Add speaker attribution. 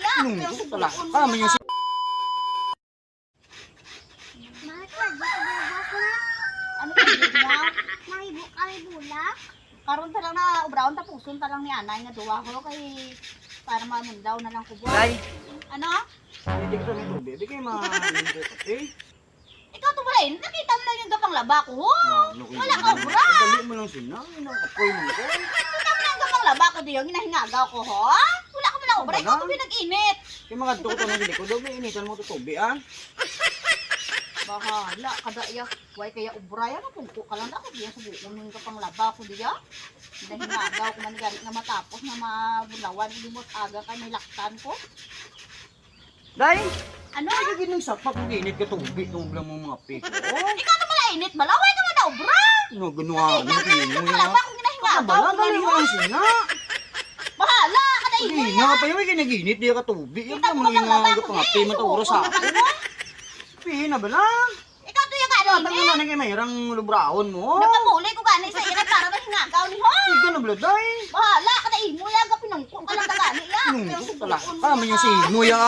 Speaker 1: Tala, kami yung si...
Speaker 2: Na.
Speaker 3: Ano. Karon ta lang na ubraon ta puson ta lang ni anay nga duwa ko kay para mamundaw na lang kubo.
Speaker 1: Day,
Speaker 3: Ano?
Speaker 1: hindi ko sa tubig. Di kayo mga... Eh,
Speaker 3: Ikaw to pala, nakita mo lang yung gapang laba ko.
Speaker 1: ko
Speaker 3: Wala ka, bra!
Speaker 1: Dali mo lang sila. Inakapoy mo ko.
Speaker 3: Nakita mo lang yung gapang laba ko diyo, ginahingagaw ko ho. Ka ubra, ikaw to pinag-init.
Speaker 1: Kaya mga tuto na sila ko. Daw may initan mo to tubig, ah.
Speaker 3: Bahala, kada iya. Why kaya ubra yan, pungko ka lang ako diya sa buong yung gapang laba ko diya. Ginahingagaw ko man gani nga matapos na mabulawan, limot aga kay may laktan ko.
Speaker 1: Day,
Speaker 3: Ano?
Speaker 1: ay kaginong sakpak kung init ka tubig. Itong bilang mo mga piko. Oh,
Speaker 3: Ikaw to pala init, balaway ka man na ubra.
Speaker 1: ano, ginawa ko na kayo mo
Speaker 3: Gapang
Speaker 1: yan.
Speaker 3: laba ko ginahingagaw
Speaker 1: Bala,
Speaker 3: ko man
Speaker 1: mo
Speaker 3: ho.
Speaker 1: lang
Speaker 3: imo
Speaker 1: Hindi nga pa yung kinaginit. Di ka tubig. Yung
Speaker 3: Kita
Speaker 1: mo mga
Speaker 3: ko
Speaker 1: pangapi mo to oras sa akin. Pina ba lang?
Speaker 3: Ikaw to yung
Speaker 1: Ano,
Speaker 3: kanin
Speaker 1: tango na kay mayroong lubraon mo.
Speaker 3: Napamuli ko gani sa irat para mahingagaw ni ho.
Speaker 1: Sige na ba, day?
Speaker 3: Bahala, kada imo lang ka pinungko ka lang gani ya.
Speaker 1: Pinungko, tala. Kami yung sino, ya.